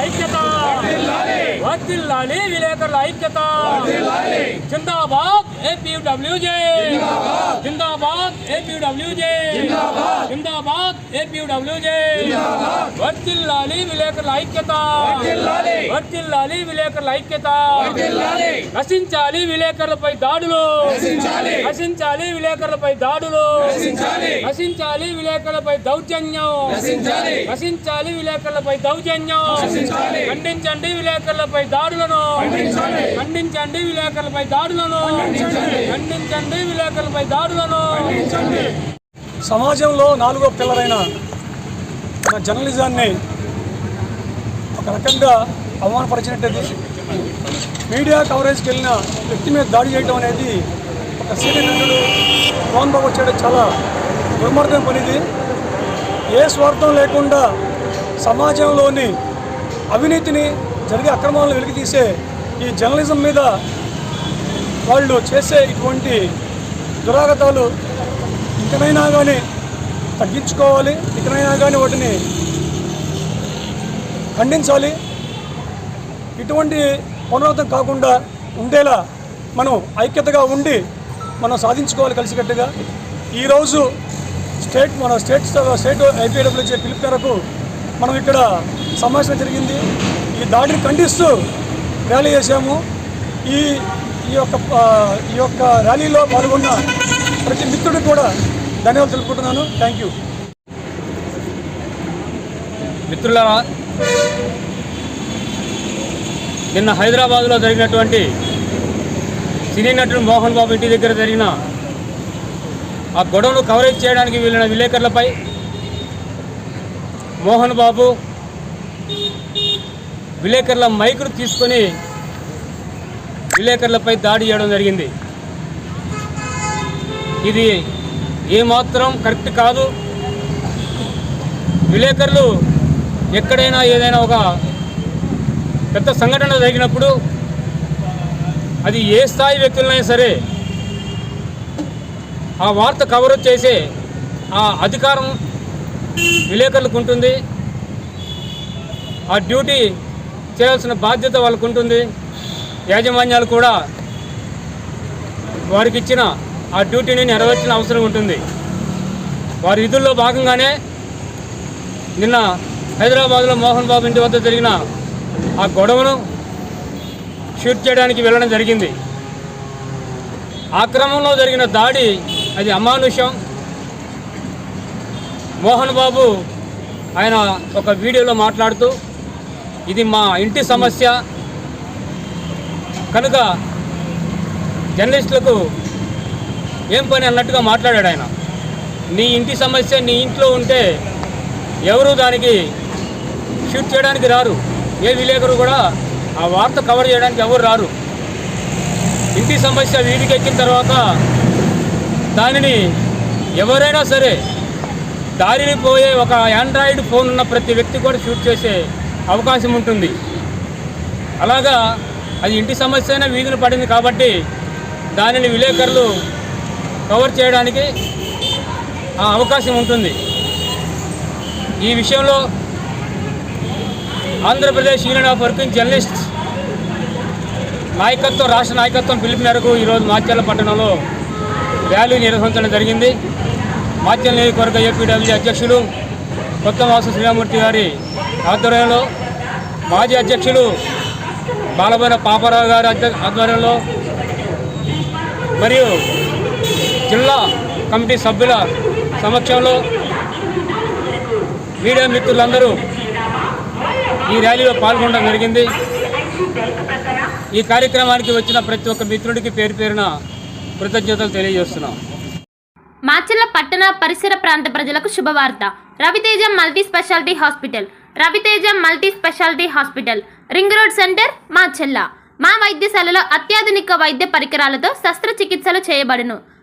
ఐక్యత. వర్తిల్లాలి విలేకరుల ఐక్యత. జిందాబాద్ ఏపీడబ్ల్యూజే జిందాబాద్ ఏపీడబ్ల్యూజే జిందాబాద్ ఏపీడబ్ల్యూజే వర్తిల్లాలి విలేకరుల ఐక్యత. వర్తిల్లాలి విలేకరుల ఐక్యత. నశించాలి విలేకరులపై దాడులు. నశించాలి. విలేకరులపై దాడులు. నశించాలి. విలేకరులపై దౌర్జన్యం. నశించాలి. విలేకరులపై దౌర్జన్యం. ఖండించండి విలేకరులపై దాడులను. ఖండించండి విలేకరులపై దాడులను. ఖండించండి. విలేకరులపై దాడులను. సమాజంలో నాలుగో పిల్లరైన మన జర్నలిజాన్ని ఒక రకంగా అవమానపరిచినట్టు మీడియా కవరేజ్కి వెళ్ళిన వ్యక్తి మీద దాడి చేయడం అనేది ఒక సీనియర్ నటుడు మోహన్ బాబు చేయడం చాలా దుర్మార్గం పనిది. ఏ స్వార్థం లేకుండా సమాజంలోని అవినీతిని జరిగే అక్రమాలను వెలికితీసే ఈ జర్నలిజం మీద వాళ్ళు చేసే ఇటువంటి దురాగతాలు ఇంకనైనా కానీ తగ్గించుకోవాలి. ఇకనైనా కానీ వాటిని ఖండించాలి. ఇటువంటి పునరుద్ధం కాకుండా ఉండేలా మనం ఐక్యతగా ఉండి మనం సాధించుకోవాలి కలిసికట్టుగా. ఈరోజు స్టేట్ మన స్టేట్ స్టేట్ ఐపీడబ్ల్యూజే పిలుపు మేరకు మనం ఇక్కడ సమావేశం జరిగింది. ఈ దాడిని ఖండిస్తూ ర్యాలీ చేశాము. ఈ ఈ యొక్క ఈ యొక్క ర్యాలీలో పాల్గొన్న ప్రతి మిత్రుడు కూడా ధన్యవాదాలు తెలుపుకుంటున్నాను. థ్యాంక్ యూ మిత్రులారా నిన్న హైదరాబాద్లో జరిగినటువంటి సినీ నటుడు మోహన్ బాబు ఇంటి దగ్గర జరిగిన ఆ గొడవను కవరేజ్ చేయడానికి వెళ్ళిన విలేకరులపై మోహన్ బాబు విలేకరుల మైకును తీసుకొని విలేకరులపై దాడి చేయడం జరిగింది. ఇది ఏమాత్రం కరెక్ట్ కాదు. విలేకరులు ఎక్కడైనా ఏదైనా ఒక పెద్ద సంఘటన జరిగినప్పుడు అది ఏ స్థాయి వ్యక్తులైనా సరే ఆ వార్త కవర్ చేసే ఆ అధికారం విలేకరులకు ఉంటుంది. ఆ డ్యూటీ చేయాల్సిన బాధ్యత వాళ్ళకు ఉంటుంది. యాజమాన్యాలు కూడా వారికి ఇచ్చిన ఆ డ్యూటీని నెరవేర్చిన అవసరం ఉంటుంది. వారి విధుల్లో భాగంగానే నిన్న హైదరాబాద్లో మోహన్ బాబు ఇంటి వద్ద జరిగిన ఆ గొడవను షూట్ చేయడానికి వెళ్ళడం జరిగింది. ఆ క్రమంలో జరిగిన దాడి అది అమానుష్యం మోహన్ బాబు ఆయన ఒక వీడియోలో మాట్లాడుతూ ఇది మా ఇంటి సమస్య. కనుక జర్నలిస్టులకు ఏం పని అన్నట్టుగా మాట్లాడాడు ఆయన. నీ ఇంటి సమస్య నీ ఇంట్లో ఉంటే ఎవరు దానికి షూట్ చేయడానికి రారు. ఏ విలేకరు కూడా ఆ వార్త కవర్ చేయడానికి ఎవరు రారు. ఇంటి సమస్య వీధికి ఎక్కిన తర్వాత దానిని ఎవరైనా సరే దారిని పోయే ఒక ఆండ్రాయిడ్ ఫోన్ ఉన్న ప్రతి వ్యక్తి కూడా షూట్ చేసే అవకాశం ఉంటుంది. అలాగా అది ఇంటి సమస్య అయినా వీధిని పడింది కాబట్టి దానిని విలేకరులు కవర్ చేయడానికి అవకాశం ఉంటుంది. ఈ విషయంలో Andhra Pradesh union of working journalist నాయకత్వం రాష్ట్ర నాయకత్వం పిలుపు మేరకు ఈరోజు మాచర్ల పట్టణంలో ర్యాలీ నిర్వహించడం జరిగింది. మాచర్ల నియోజకవర్గ ఏపీడబ్ల్యూ అధ్యక్షులు కొత్త వాసు శ్రీరామూర్తి గారి ఆధ్వర్యంలో మాజీ అధ్యక్షులు బాలబోయిన పాపారావు గారి ఆధ్వర్యంలో మరియు జిల్లా కమిటీ సభ్యుల సమక్షంలో మీడియా మిత్రులందరూ ఈ ర్యాలీలో పాల్గొనడం జరిగింది. ఈ కార్యక్రమానికి వచ్చిన ప్రతి ఒక్క మిత్రుడికి పేరు పేరున కృతజ్ఞతలు తెలియజేస్తున్నాం. మాచర్ల పట్టణ పరిసర ప్రాంత ప్రజలకు శుభవార్త. Raviteja multi speciality hospital. Raviteja multi speciality hospital. Ring road centre Macherla మా వైద్యశాలలో అత్యాధునిక వైద్య పరికరాలతో శస్త్రచికిత్సలు చేయబడును.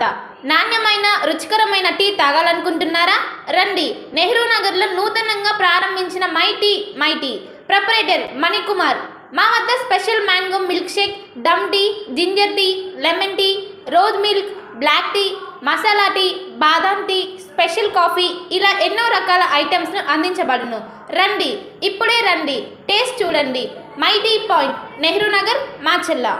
శుభవార్త నాణ్యమైన రుచికరమైన టీ తాగాలనుకుంటున్నారా? రండి. నెహ్రూ నగర్లో నూతనంగా ప్రారంభించిన my tea my tea. Proprietor Manikumar. మా వద్ద special mango milkshake dum tea ginger tea lemon tea rose milk black tea masala tea badam tea special coffee ఇలా ఎన్నో రకాల ఐటమ్స్ను అందించబడును. రండి. ఇప్పుడే రండి. టేస్ట్ చూడండి. My tea point Nehru Nagar Macherla